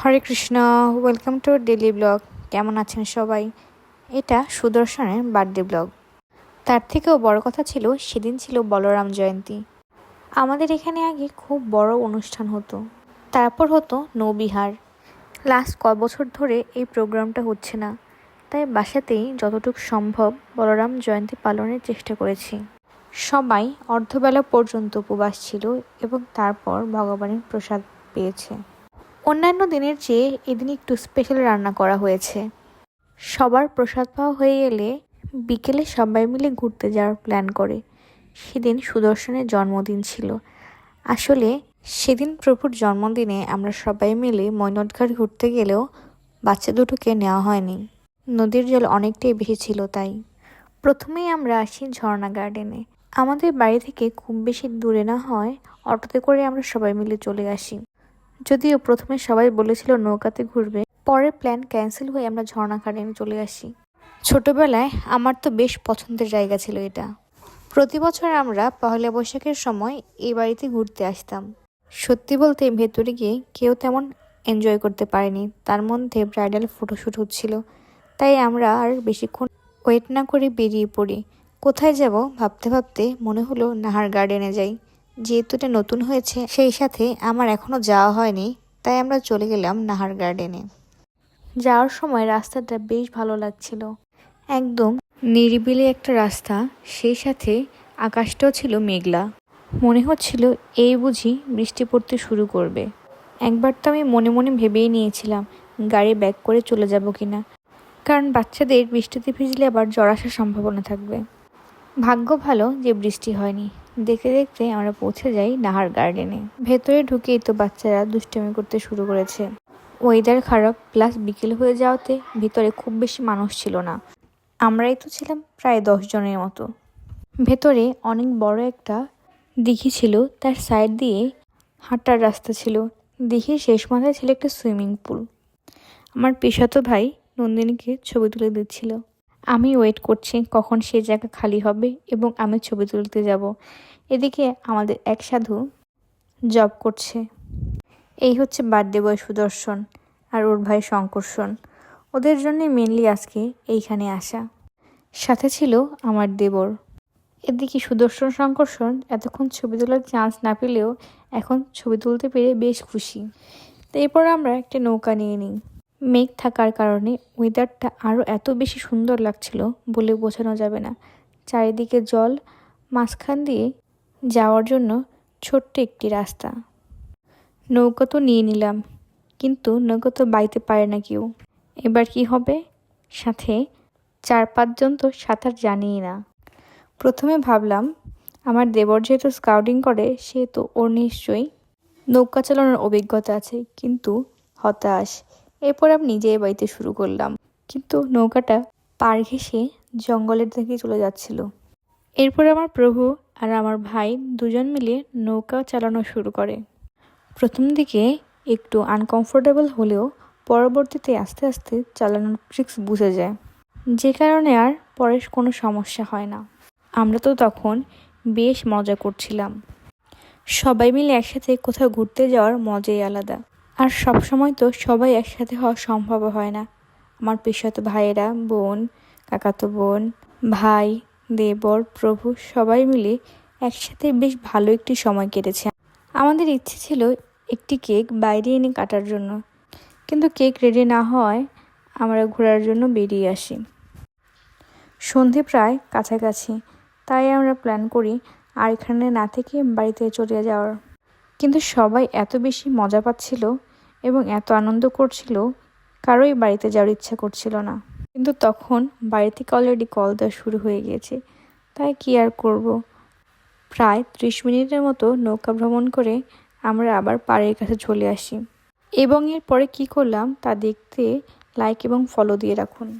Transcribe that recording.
Hare Krishna welcome to daily blog কেমন আছেন সবাই? এটা সুদর্শনের বার্থডে ব্লগ তার থেকেও বড় কথা ছিল, সেদিন ছিল বলরাম জয়ন্তী। আমাদের এখানে আগে খুব বড় অনুষ্ঠান হতো। তারপর হতো নৌবিহার। লাস্ট ক বছর ধরে এই প্রোগ্রামটা হচ্ছে না। তাই বাসাতেই যতটুকু সম্ভব বলরাম জয়ন্তী পালনের চেষ্টা করেছি। সবাই অর্ধবেলা পর্যন্ত উপবাস ছিল এবং তারপর ভগবানের প্রসাদ পেয়েছে। অন্যান্য দিনের চেয়ে এদিন একটু স্পেশাল রান্না করা হয়েছে। সবার প্রসাদ পাওয়া হয়ে গেলে বিকেলে সবাই মিলে ঘুরতে যাওয়ার প্ল্যান করে। সেদিন সুদর্শনের জন্মদিন ছিল। আসলে সেদিন প্রভুর জন্মদিনে আমরা সবাই মিলে মৈনটঘাট ঘুরতে গেলেও বাচ্চা দুটোকে নেওয়া হয়নি। নদীর জল অনেকটাই বেশি ছিল তাই। প্রথমেই আমরা আসি ঝর্ণা গার্ডেনে। আমাদের বাড়ি থেকে খুব বেশি দূরে না হয়, অটোতে করে আমরা সবাই মিলে চলে আসি। যদিও প্রথমে সবাই বলেছিল নৌকাতে ঘুরবে, পরে প্ল্যান ক্যান্সেল হয়ে আমরা ঝর্ণা চলে আসি। ছোটবেলায় আমার তো বেশ পছন্দের জায়গা ছিল এটা। প্রতি বছর আমরা পহেলা বৈশাখের সময় এই বাড়িতে ঘুরতে আসতাম। সত্যি বলতে ভেতরে গিয়ে কেউ তেমন এনজয় করতে পারেনি, তার মধ্যে ব্রাইডাল ফটোশ্যুট হচ্ছিল। তাই আমরা আর বেশিক্ষণ ওয়েট না করে বেরিয়ে পড়ি। কোথায় যাব ভাবতে ভাবতে মনে হলো নাহার গার্ডেনে যাই। যেহেতু এটা নতুন হয়েছে, সেই সাথে আমার এখনও যাওয়া হয়নি, তাই আমরা চলে গেলাম নাহার গার্ডেনে। যাওয়ার সময় রাস্তাটা বেশ ভালো লাগছিল। একদম নিরিবিলি একটা রাস্তা, সেই সাথে আকাশটাও ছিল মেঘলা। মনে হচ্ছিল এই বুঝি বৃষ্টি পড়তে শুরু করবে। একবার তো আমি মনে মনে ভেবেই নিয়েছিলাম, গাড়ি ব্যাক করে চলে যাব কিনা। কারণ বাচ্চাদের বৃষ্টিতে ভিজলে আবার জ্বর আসার সম্ভাবনা থাকবে। ভাগ্য ভালো যে বৃষ্টি হয়নি। দেখতে দেখতে আমরা পৌঁছে যাই নাহার গার্ডেনে ভেতরে ঢুকেই তো বাচ্চারা দুষ্টামি করতে শুরু করেছে। ওয়েদার খারাপ প্লাস বিকেল হয়ে যাওয়াতে ভিতরে খুব বেশি মানুষ ছিল না। আমরাই তো ছিলাম প্রায় দশ জনের মতো। ভেতরে অনেক বড় একটা দিঘি ছিল, তার সাইড দিয়ে হাঁটার রাস্তা ছিল। দিঘির শেষ মাথায় ছিল একটা সুইমিং পুল আমার পেশাতো ভাই নন্দিনীকে ছবি তুলে দিচ্ছিল। আমি ওয়েট করছি কখন সে জায়গা খালি হবে এবং আমি ছবি তুলতে যাব। এদিকে আমাদের এক সাধু জব করছে। এই হচ্ছে বার্থডে বয় সুদর্শন আর ওর ভাই শঙ্কর্ষণ ওদের জন্যে মেনলি আজকে এইখানে আসা। সাথে ছিল আমার দেবর। এদিকে সুদর্শন শঙ্কর্ষণ এতক্ষণ ছবি তোলার চান্স না পেলেও এখন ছবি তুলতে পেরে বেশ খুশি। তো এরপর আমরা একটা নৌকা নিয়ে নিই। মেঘ থাকার কারণে ওয়েদারটা আরও এত বেশি সুন্দর লাগছিল বলে বোঝানো যাবে না। চারিদিকে জল, মাঝখান দিয়ে যাওয়ার জন্য ছোট্ট একটি রাস্তা। নৌকা তো নিয়ে নিলাম, কিন্তু নৌকা তো বাইতে পারে না কেউ। এবার কি হবে? সাথে চার পাঁচজন তো সাঁতার জানিই না। প্রথমে ভাবলাম, আমার দেবর যেহেতু স্কাউটিং করে সেহেতু ওর নিশ্চয়ই নৌকা চালানোর অভিজ্ঞতা আছে, কিন্তু হতাশ। এরপর আমি নিজেই বাড়িতে শুরু করলাম। কিন্তু নৌকাটা পার ঘেসে জঙ্গলের দিকে চলে যাচ্ছিল। এরপর আমার প্রভু আর আমার ভাই দুজন মিলে নৌকা চালানো শুরু করে। প্রথম দিকে একটু আনকমফোর্টেবল হলেও পরবর্তীতে আস্তে আস্তে চালানোর ট্রিক্স বুঝে যায়। যে কারণে আর পরে কোনো সমস্যা হয় না। আমরা তো তখন বেশ মজা করছিলাম। সবাই মিলে একসাথে কোথাও ঘুরতে যাওয়ার মজাই আলাদা। আর সব সময় তো সবাই একসাথে হওয়া সম্ভব হয় না। আমার পেশাতো ভাইয়েরা, বোন, কাকাতো বোন, ভাই, দেবর, প্রভু সবাই মিলে একসাথে বেশ ভালো একটি সময় কেটেছে। আমাদের ইচ্ছে ছিল একটি কেক বাইরে এনে কাটার জন্য। কিন্তু কেক রেডি না হওয়ায় আমরা ঘোরার জন্য বেরিয়ে আসি। সন্ধে প্রায় কাছাকাছি, তাই আমরা প্ল্যান করি আর এখানে না থেকে বাড়িতে চলে যাওয়ার। কিন্তু সবাই এত বেশি মজা পাচ্ছিল এবং এত আনন্দ করছিল, কারোই বাড়িতে যাওয়ার ইচ্ছা করছিল না। কিন্তু তখন বাড়ি থেকে অলরেডি কল দেওয়া শুরু হয়ে গিয়েছে। তাই কি আর করব? প্রায় ত্রিশ মিনিটের মতো নৌকা ভ্রমণ করে আমরা আবার পাড়ের কাছে চলে আসি। এবং এরপরে কি করলাম তা দেখতে লাইক এবং ফলো দিয়ে রাখুন।